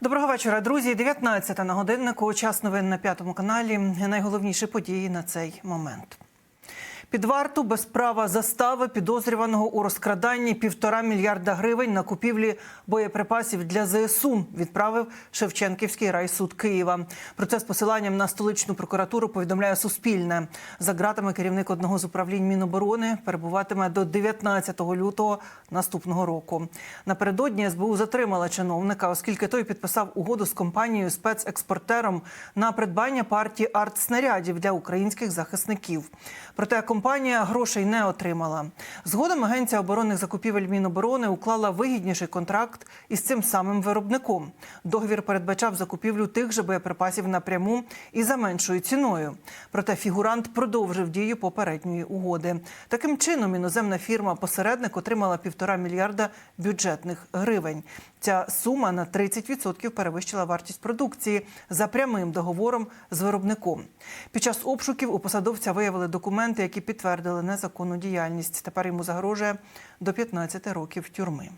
Доброго вечора, друзі. 19 на годиннику. Час новин на п'ятому каналі. Найголовніші події на цей момент. Під варту без права застави підозрюваного у розкраданні півтора мільярда гривень на купівлі боєприпасів для ЗСУ відправив Шевченківський райсуд Києва. Про це з посиланням на столичну прокуратуру повідомляє Суспільне. За ґратами керівник одного з управлінь Міноборони перебуватиме до 19 лютого наступного року. Напередодні СБУ затримала чиновника, оскільки той підписав угоду з компанією спецекспортером на придбання партії артснарядів для українських захисників. Проте компанія грошей не отримала. Згодом агенція оборонних закупівель Міноборони уклала вигідніший контракт із цим самим виробником. Договір передбачав закупівлю тих же боєприпасів напряму і за меншою ціною. Проте фігурант продовжив дію попередньої угоди. Таким чином, іноземна фірма-посередник отримала півтора мільярда бюджетних гривень. Ця сума на 30% перевищила вартість продукції за прямим договором з виробником. Під час обшуків у посадовця виявили документи, які підтвердили незаконну діяльність. Тепер йому загрожує до 15 років тюрми.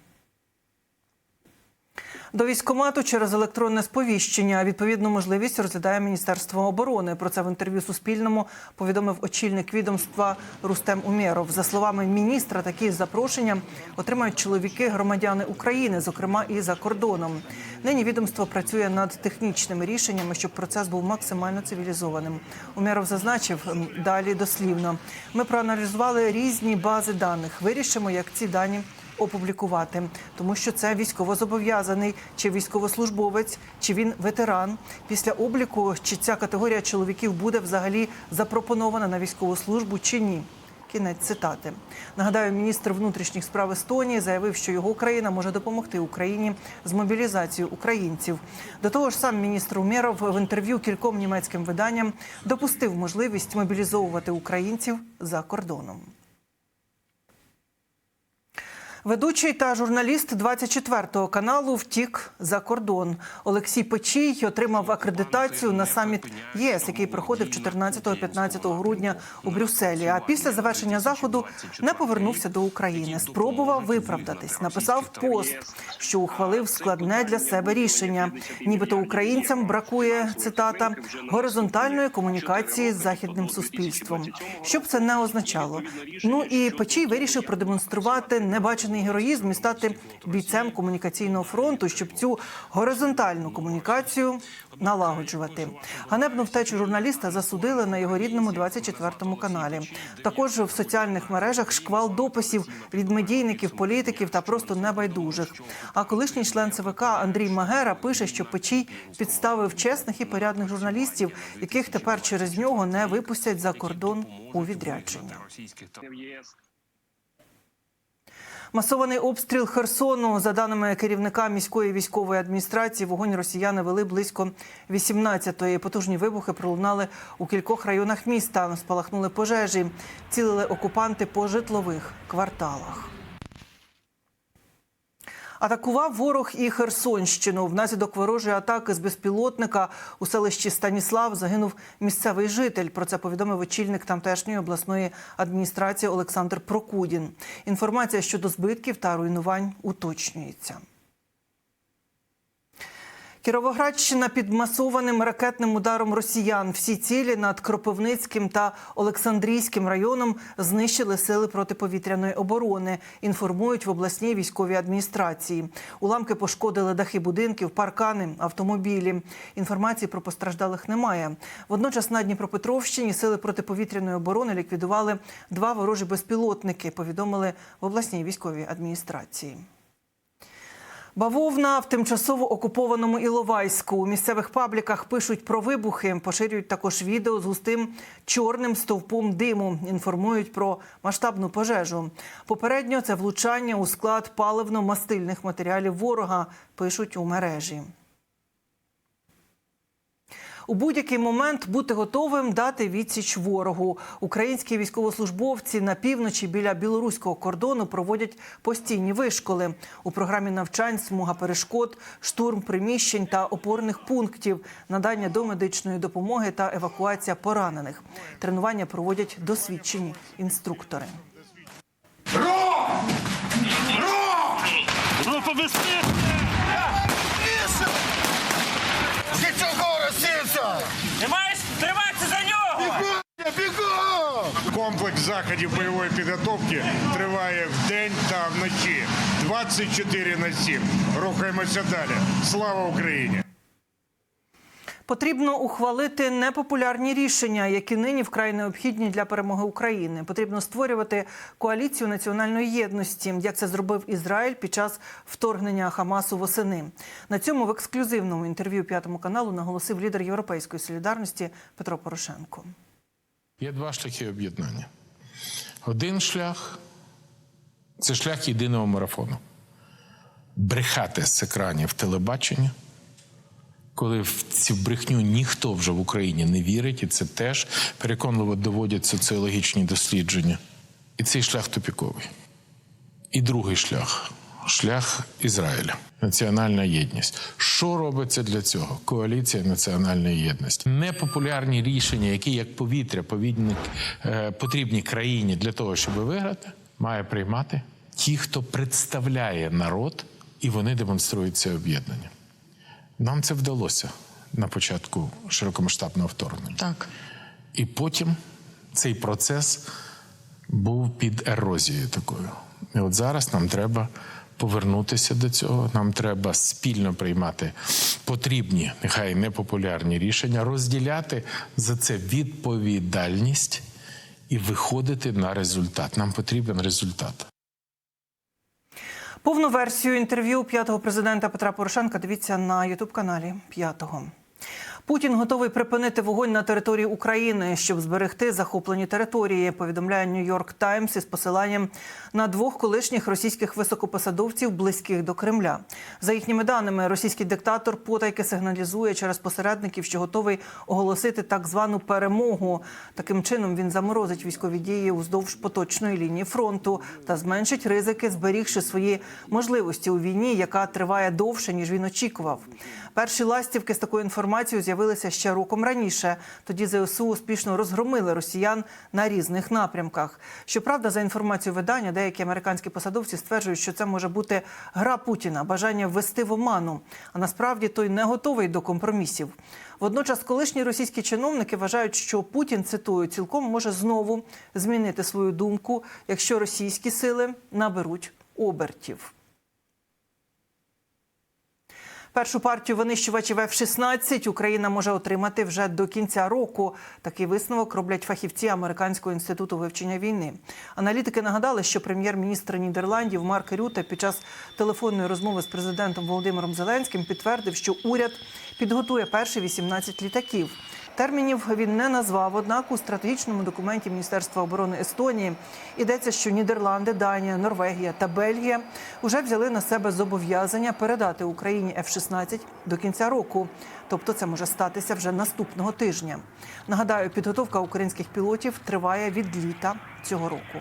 До військкомату через електронне сповіщення відповідну можливість розглядає Міністерство оборони. Про це в інтерв'ю Суспільному повідомив очільник відомства Рустем Умєров. За словами міністра, такі запрошення отримають чоловіки громадяни України, зокрема і за кордоном. Нині відомство працює над технічними рішеннями, щоб процес був максимально цивілізованим. Умєров зазначив далі дослівно. Ми проаналізували різні бази даних. Вирішимо, як ці дані опублікувати, тому що це військовозобов'язаний чи військовослужбовець, чи він ветеран. Після обліку чи ця категорія чоловіків буде взагалі запропонована на військову службу чи ні. Кінець цитати. Нагадаю, міністр внутрішніх справ Естонії заявив, що його країна може допомогти Україні з мобілізацією українців. До того ж, сам міністр Умєров в інтерв'ю кільком німецьким виданням допустив можливість мобілізовувати українців за кордоном. Ведучий та журналіст 24 каналу втік за кордон. Олексій Печій отримав акредитацію на саміт ЄС, який проходив 14-15 грудня у Брюсселі. А після завершення заходу не повернувся до України. Спробував виправдатись. Написав пост, що ухвалив складне для себе рішення. Нібито українцям бракує цитата горизонтальної комунікації з західним суспільством. Що б це не означало? Ну і Печій вирішив продемонструвати небачений героїзм і стати бійцем комунікаційного фронту, щоб цю горизонтальну комунікацію налагоджувати. Ганебну втечу журналіста засудили на його рідному 24 каналі. Також в соціальних мережах шквал дописів від медійників, політиків та просто небайдужих. А колишній член ЦВК Андрій Магера пише, що Печій підставив чесних і порядних журналістів, яких тепер через нього не випустять за кордон у відрядження. Масований обстріл Херсону. За даними керівника міської військової адміністрації, вогонь росіяни вели близько 18-ї. Потужні вибухи пролунали у кількох районах міста. Спалахнули пожежі, цілили окупанти по житлових кварталах. Атакував ворог і Херсонщину. Внаслідок ворожої атаки з безпілотника у селищі Станіслав загинув місцевий житель. Про це повідомив очільник тамтешньої обласної адміністрації Олександр Прокудін. Інформація щодо збитків та руйнувань уточнюється. Кіровоградщина під масованим ракетним ударом росіян. Всі цілі над Кропивницьким та Олександрійським районом знищили сили протиповітряної оборони. Інформують в обласній військовій адміністрації. Уламки пошкодили дахи будинків, паркани, автомобілі. Інформації про постраждалих немає. Водночас на Дніпропетровщині сили протиповітряної оборони ліквідували два ворожі безпілотники. Повідомили в обласній військовій адміністрації. Бавовна в тимчасово окупованому Іловайську. У місцевих пабліках пишуть про вибухи, поширюють також відео з густим чорним стовпом диму. Інформують про масштабну пожежу. Попередньо це влучання у склад паливно-мастильних матеріалів ворога. Пишуть у мережі. У будь-який момент бути готовим дати відсіч ворогу. Українські військовослужбовці на півночі біля білоруського кордону проводять постійні вишколи. У програмі навчань смуга перешкод, штурм приміщень та опорних пунктів, надання домедичної допомоги та евакуація поранених. Тренування проводять досвідчені інструктори. Ну, побыстрее! Комплекс заходів бойової підготовки триває вдень та вночі 24 на 7. Рухаємося далі. Слава Україні! Потрібно ухвалити непопулярні рішення, які нині вкрай необхідні для перемоги України. Потрібно створювати коаліцію національної єдності, як це зробив Ізраїль під час вторгнення Хамасу восени. На цьому в ексклюзивному інтерв'ю п'ятому каналу наголосив лідер Європейської солідарності Петро Порошенко. Є два шляхи об'єднання. Один шлях це шлях єдиного марафону. Брехати з екранів телебачення, коли в цю брехню ніхто вже в Україні не вірить, і це теж переконливо доводять соціологічні дослідження. І цей шлях тупіковий. І другий шлях шлях Ізраїля, національна єдність. Що робиться для цього? Коаліція національної єдності. Непопулярні рішення, які як повітря повідні, е, потрібні країні для того, щоб виграти, має приймати ті, хто представляє народ, і вони демонструють це об'єднання. Нам це вдалося на початку широкомасштабного вторгнення. Так. І потім цей процес був під ерозією такою. І от зараз нам треба повернутися до цього. Нам треба спільно приймати потрібні, нехай непопулярні рішення, розділяти за це відповідальність і виходити на результат. Нам потрібен результат. Повну версію інтерв'ю п'ятого президента Петра Порошенка дивіться на ютуб каналі п'ятого. Путін готовий припинити вогонь на території України, щоб зберегти захоплені території. Повідомляє Нью-Йорк Таймс із посиланням на двох колишніх російських високопосадовців, близьких до Кремля. За їхніми даними, російський диктатор потайки сигналізує через посередників, що готовий оголосити так звану перемогу. Таким чином він заморозить військові дії уздовж поточної лінії фронту та зменшить ризики, зберігши свої можливості у війні, яка триває довше ніж він очікував. Перші ластівки з такою інформацією з'явилися ще роком раніше. Тоді ЗСУ успішно розгромили росіян на різних напрямках. Щоправда, за інформацією видання, деякі американські посадовці стверджують, що це може бути гра Путіна, бажання ввести в оману. А насправді той не готовий до компромісів. Водночас, колишні російські чиновники вважають, що Путін цитую цілком може знову змінити свою думку, якщо російські сили наберуть обертів. Першу партію винищувачів F-16 Україна може отримати вже до кінця року. Такий висновок роблять фахівці Американського інституту вивчення війни. Аналітики нагадали, що прем'єр-міністр Нідерландів Марк Рюте під час телефонної розмови з президентом Володимиром Зеленським підтвердив, що уряд підготує перші 18 літаків. Термінів він не назвав, однак у стратегічному документі Міністерства оборони Естонії йдеться, що Нідерланди, Данія, Норвегія та Бельгія вже взяли на себе зобов'язання передати Україні F-16 до кінця року. Тобто це може статися вже наступного тижня. Нагадаю, підготовка українських пілотів триває від літа цього року.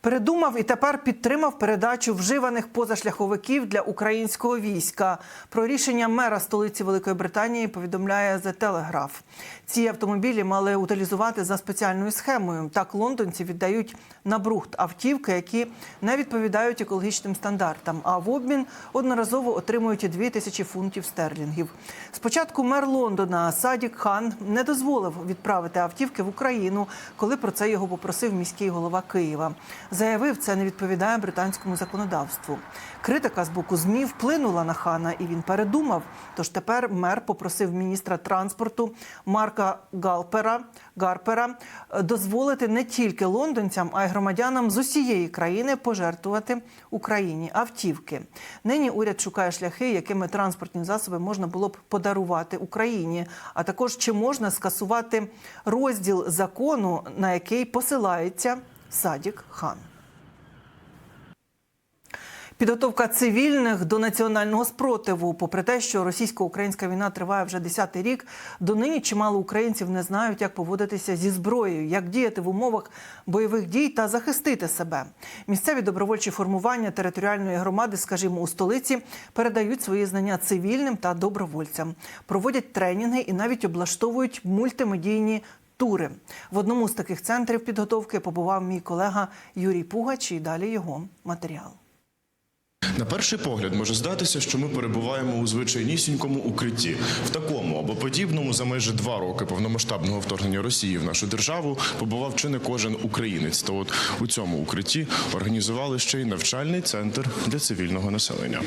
Передумав і тепер підтримав передачу вживаних позашляховиків для українського війська. Про рішення мера столиці Великої Британії повідомляє The Telegraph. Ці автомобілі мали утилізувати за спеціальною схемою. Так лондонці віддають на брухт автівки, які не відповідають екологічним стандартам. А в обмін одноразово отримують 2 тисячі фунтів стерлінгів. Спочатку мер Лондона Садік Хан не дозволив відправити автівки в Україну, коли про це його попросив міський голова Києва. Заявив, це не відповідає британському законодавству. Критика з боку змі вплинула на хана, і він передумав. Тож тепер мер попросив міністра транспорту Марка Галпера Гарпера е, дозволити не тільки лондонцям, а й громадянам з усієї країни пожертвувати Україні автівки. Нині уряд шукає шляхи, якими транспортні засоби можна було б подарувати Україні, а також чи можна скасувати розділ закону, на який посилається Садік Хан. Підготовка цивільних до національного спротиву, попри те, що російсько-українська війна триває вже 10-й рік, донині чимало українців не знають, як поводитися зі зброєю, як діяти в умовах бойових дій та захистити себе. Місцеві добровольчі формування територіальної громади, скажімо, у столиці, передають свої знання цивільним та добровольцям, проводять тренінги і навіть облаштовують мультимедійні. Тури в одному з таких центрів підготовки побував мій колега Юрій Пугач. І далі його матеріал. На перший погляд може здатися, що ми перебуваємо у звичайнісінькому укритті. В такому або подібному за майже два роки повномасштабного вторгнення Росії в нашу державу побував чи не кожен українець. То от у цьому укритті організували ще й навчальний центр для цивільного населення.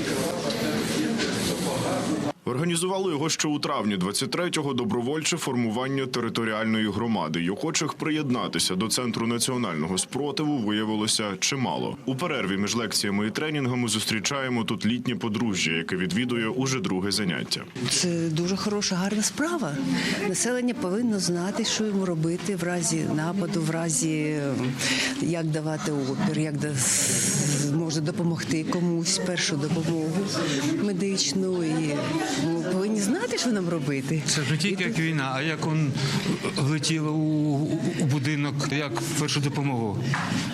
Організували його ще у травні 23-го добровольче формування територіальної громади. й охочих приєднатися до центру національного спротиву виявилося чимало. У перерві між лекціями і тренінгами зустрічаємо тут літнє подружжя, яке відвідує уже друге заняття. Це дуже хороша, гарна справа. Населення повинно знати, що йому робити в разі нападу, в разі е, як давати опір, як да- може допомогти комусь першу допомогу медичну. І ну, повинні знати, що нам робити. Це ж не тільки як війна, а як он влетіло у, у, у будинок, як першу допомогу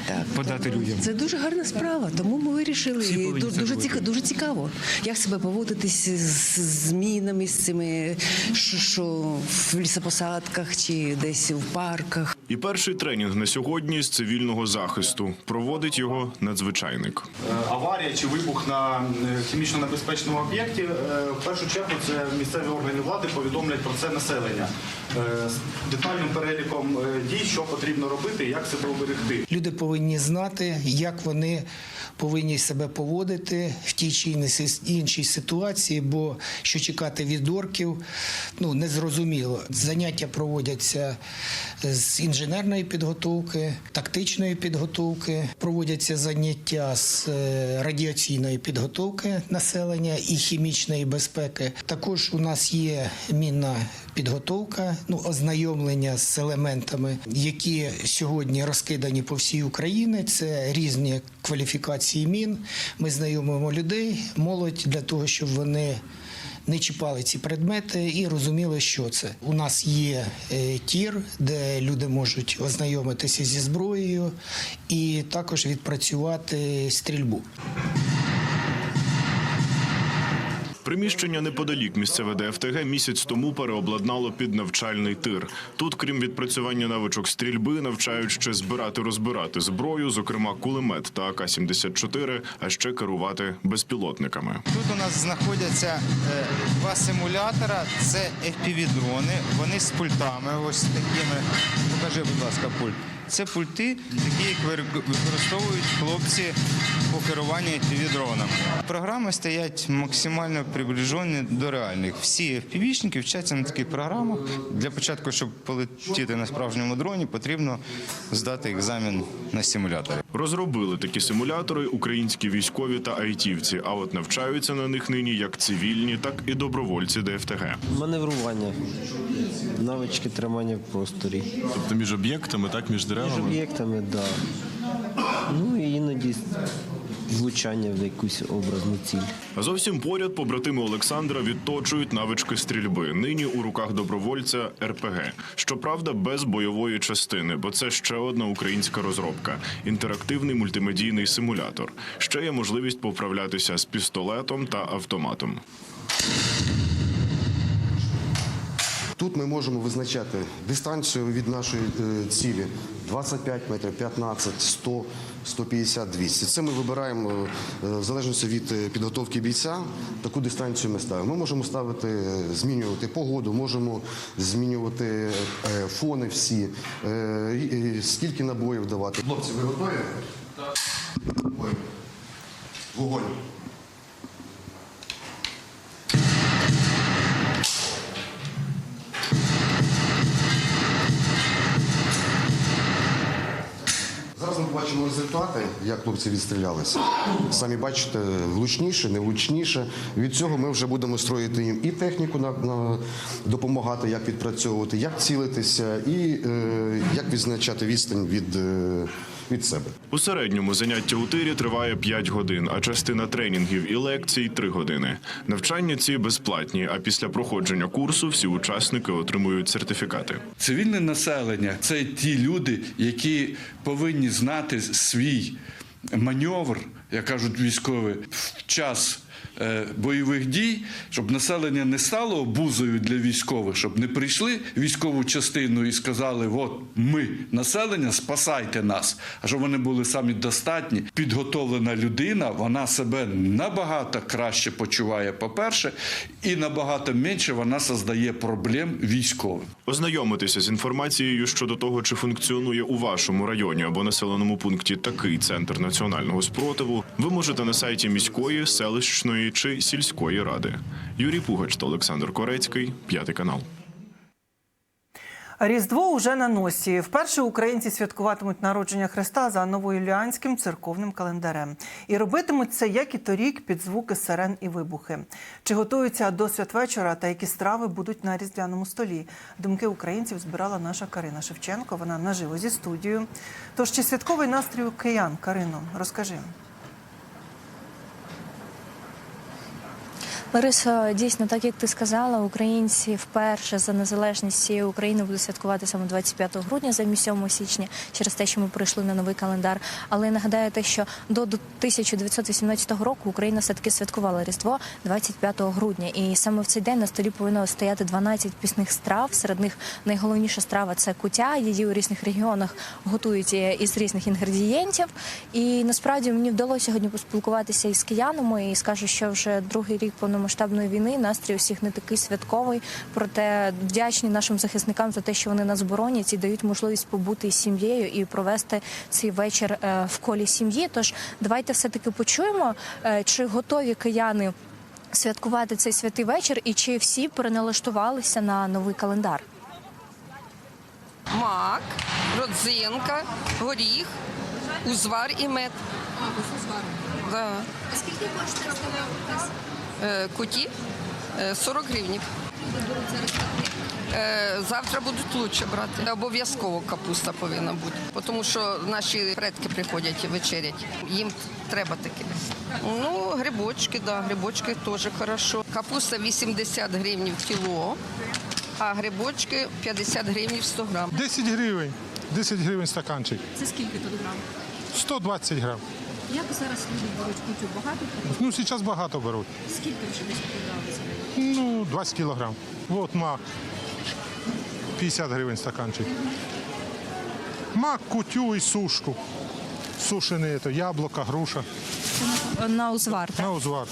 Так, подати людям. Це дуже гарна справа, тому ми вирішили. Всі І дуже, ціка- дуже цікаво, як себе поводитись з з змінами, з цими, що, що в лісопосадках чи десь в парках. І перший тренінг на сьогодні з цивільного захисту проводить його надзвичайник. Аварія чи вибух на е, хімічно небезпечному об'єкті, е, в першу чергу це місцеві органи влади повідомлять про це населення. е, з детальним переліком е, дій, що потрібно робити, як себе оберегти. Люди повинні знати, як вони повинні себе поводити в тій чи іншій ситуації, бо що чекати від орків, ну незрозуміло. Заняття проводяться з інженерної підготовки, тактичної підготовки, проводяться заняття з е, радіаційної підготовки населення і хімічної безпеки. Також у нас є мінна підготовка, ну ознайомлення з елементами, які сьогодні розкидані по всій Україні. Це різні кваліфікації мін. Ми знайомимо людей, молодь для того, щоб вони. Не чіпали ці предмети і розуміли, що це. У нас є е, тір, де люди можуть ознайомитися зі зброєю і також відпрацювати стрільбу. Приміщення неподалік місцеве ДФТГ місяць тому переобладнало під навчальний тир. Тут, крім відпрацювання навичок стрільби, навчають ще збирати розбирати зброю, зокрема кулемет та АК-74, а ще керувати безпілотниками. Тут у нас знаходяться е, два симулятора. Це FPV-дрони. Вони з пультами. Ось такими. Покажи, будь ласка, пульт. Це пульти, які як використовують хлопці по керуванню FPV-дронами. Програми стоять максимально приближені до реальних. Всі FPV-шники вчаться на таких програмах. Для початку, щоб полетіти на справжньому дроні, потрібно здати екзамен на симуляторі. Розробили такі симулятори українські військові та айтівці. А от навчаються на них нині як цивільні, так і добровольці ДФТГ. Маневрування, навички тримання в просторі. Тобто між об'єктами, так між Між об'єктами, так. Да. Ну і іноді влучання в якусь образну ціль. А зовсім поряд побратими Олександра відточують навички стрільби. Нині у руках добровольця РПГ. Щоправда, без бойової частини, бо це ще одна українська розробка інтерактивний мультимедійний симулятор. Ще є можливість поправлятися з пістолетом та автоматом. Тут ми можемо визначати дистанцію від нашої е, цілі 25 метрів, 15, 100, 150, 200. Це ми вибираємо е, в залежності від е, підготовки бійця. Таку дистанцію ми ставимо. Ми можемо ставити, е, змінювати погоду, можемо змінювати е, фони всі, е, скільки набоїв давати. Хлопці, ви готові? Так. Вогонь. Бачимо результати, як хлопці відстрілялися. Самі бачите, влучніше, не влучніше. Від цього ми вже будемо строїти їм і техніку на, на допомагати, як відпрацьовувати, як цілитися, і е, як відзначати відстань від, е, від себе. У середньому заняття у тирі триває 5 годин, а частина тренінгів і лекцій 3 години. Навчання ці безплатні, а після проходження курсу всі учасники отримують сертифікати. Цивільне населення це ті люди, які повинні знати свій маневр, як кажуть військові, в час бойових дій, щоб населення не стало обузою для військових, щоб не прийшли військову частину і сказали: от ми, населення, спасайте нас. А щоб вони були самі достатні. Підготовлена людина, вона себе набагато краще почуває, по-перше, і набагато менше вона создає проблем військовим. Ознайомитися з інформацією щодо того, чи функціонує у вашому районі або населеному пункті такий центр національного спротиву, ви можете на сайті міської, селищної чи сільської ради. Юрій Пугач та Олександр Корецький, п'ятий канал. Різдво уже на носі. Вперше українці святкуватимуть народження Христа за новоюліанським церковним календарем. І робитимуть це, як і торік, під звуки сирен і вибухи. Чи готуються до святвечора та які страви будуть на різдвяному столі? Думки українців збирала наша Карина Шевченко. Вона наживо зі студією. Тож чи святковий настрій у киян? Карино, розкажи. Лариса, дійсно, так як ти сказала, українці вперше за незалежність цієї України будуть святкувати саме 25 грудня замість 7 січня через те, що ми прийшли на новий календар. Але нагадаю те, що до 1918 року Україна все таки святкувала Різдво 25 грудня, і саме в цей день на столі повинно стояти 12 пісних страв. Серед них найголовніша страва це кутя. Її у різних регіонах готують е, із різних інгредієнтів. І насправді мені вдалося сьогодні поспілкуватися із киянами і скажу, що вже другий рік повномасштабної війни настрій усіх не такий святковий. Проте вдячні нашим захисникам за те, що вони нас боронять і дають можливість побути із сім'єю і провести цей вечір е, в колі сім'ї. Тож давайте все таки почуємо, е, чи готові кияни святкувати цей святий вечір, і чи всі переналаштувалися на новий календар. мак, родзинка, горіх, узвар і мед. Да. А скільки коштує Куті е, 40 гривень. Е, Завтра будуть лучше брати. Обов'язково капуста повинна бути, тому що наші предки приходять вечерять. Їм треба таке. Ну, грибочки, да, грибочки теж хорошо. Капуста 80 гривень кіло, а грибочки 50 гривень 100 грам. 10 гривень. 10 гривень стаканчик. Це скільки тут грам? 120 грам. Як зараз люди беруть кутю? Багато? Ну, зараз багато беруть. Скільки вже десь продали? Ну, 20 кілограм. От мак. 50 гривень стаканчик. Мак, кутю і сушку. Сушене яблука, груша. На узвар, На узвар.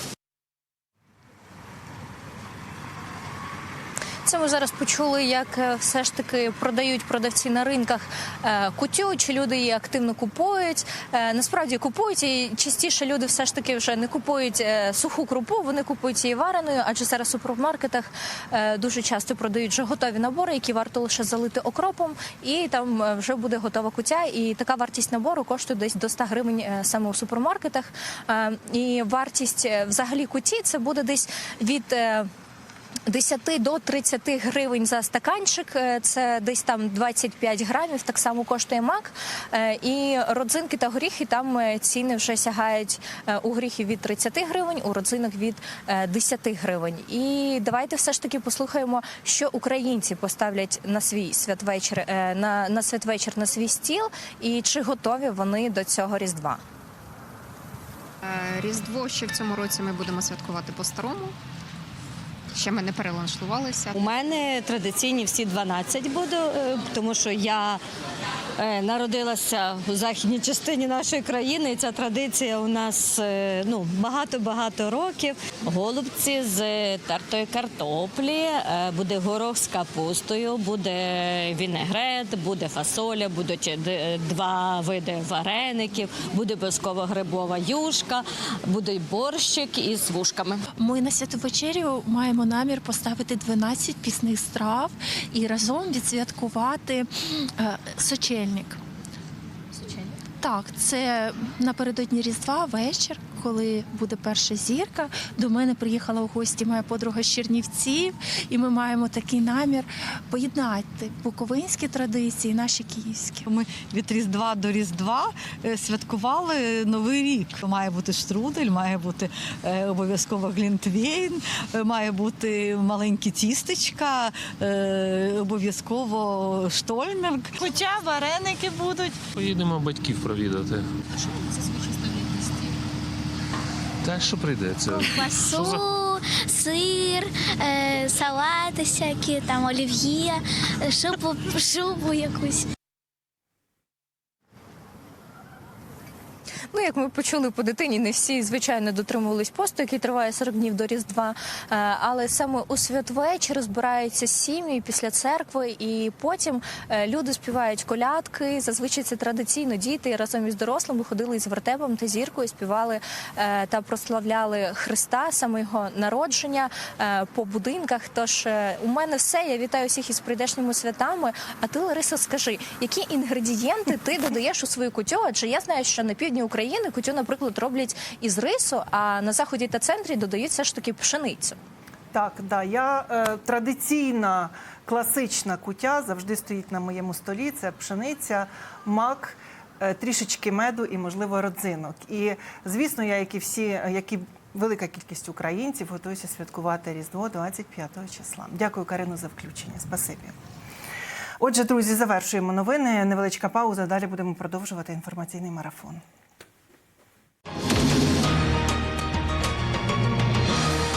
Це ми зараз почули, як е, все ж таки продають продавці на ринках е, кутю, чи люди її активно купують. Е, Насправді купують і частіше люди все ж таки вже не купують суху крупу, вони купують її вареною, адже зараз у супермаркетах дуже часто продають вже готові набори, які варто лише залити окропом, і там вже буде готова кутя. І така вартість набору коштує десь до 100 гривень саме у супермаркетах. І вартість взагалі куті це буде десь від. Е, 10 до 30 гривень за стаканчик, Е, це десь там 25 грамів. Так само коштує мак. Е, І родзинки та горіхи там е, ціни вже сягають у горіхів від 30 гривень, у родзинок від е, 10 гривень. І давайте все ж таки послухаємо, що українці поставлять на свій святвечір на, на святвечір на свій стіл, і чи готові вони до цього різдва. Різдво ще в цьому році ми будемо святкувати по-старому. Ще ми не перелаштувалися. У мене традиційні всі 12 буду, е, тому що я е, народилася у західній частині нашої країни. Ця традиція у нас е, ну, багато-багато років. Голубці з тертої картоплі, е, буде горох з капустою, буде вінегрет, буде фасоля, будуть два види вареників, буде обов'язково грибова юшка, буде борщик із вушками. Ми на святу вечерю маємо намір поставити 12 пісних страв і разом відсвяткувати е, сочельник. Так, це напередодні Різдва вечір, коли буде перша зірка. До мене приїхала у гості моя подруга з Чернівців, і ми маємо такий намір поєднати буковинські традиції, наші київські. Ми від Різдва до Різдва е, святкували Новий рік. Має бути штрудель, має бути е, обов'язково глінтвейн, е, має бути маленькі тістечка, обов'язково штольмерк. Хоча вареники будуть. Поїдемо батьків провідати. Та що прийдеться? Що за- Ковбасу, сир, е, салати всякі, там олів'є, шубу, шубу якусь. Як ми почули по дитині, не всі звичайно дотримувались посту, який триває 40 днів до Різдва. Е, Але саме у святвечір збираються сім'ї після церкви, і потім е, люди співають колядки. Зазвичай це традиційно діти разом із дорослими ходили із вертепом та зіркою, співали е, та прославляли Христа, саме його народження по будинках. Тож у мене все. Я вітаю всіх із прийдешніми святами. А ти, Лариса, скажи, які інгредієнти ти додаєш у свою кутю? Адже я знаю, що на півдні України кутю, наприклад, роблять із рису, а на заході та центрі додають все ж таки пшеницю. Так, да, я е, традиційна класична кутя завжди стоїть на моєму столі. Це пшениця, мак, е, трішечки меду і, можливо, родзинок. І звісно, я, як і всі, як і велика кількість українців, готуюся святкувати Різдво 25 числа. Дякую, Карину, за включення. Спасибі. Отже, друзі, завершуємо новини. Невеличка пауза. Далі будемо продовжувати інформаційний марафон. you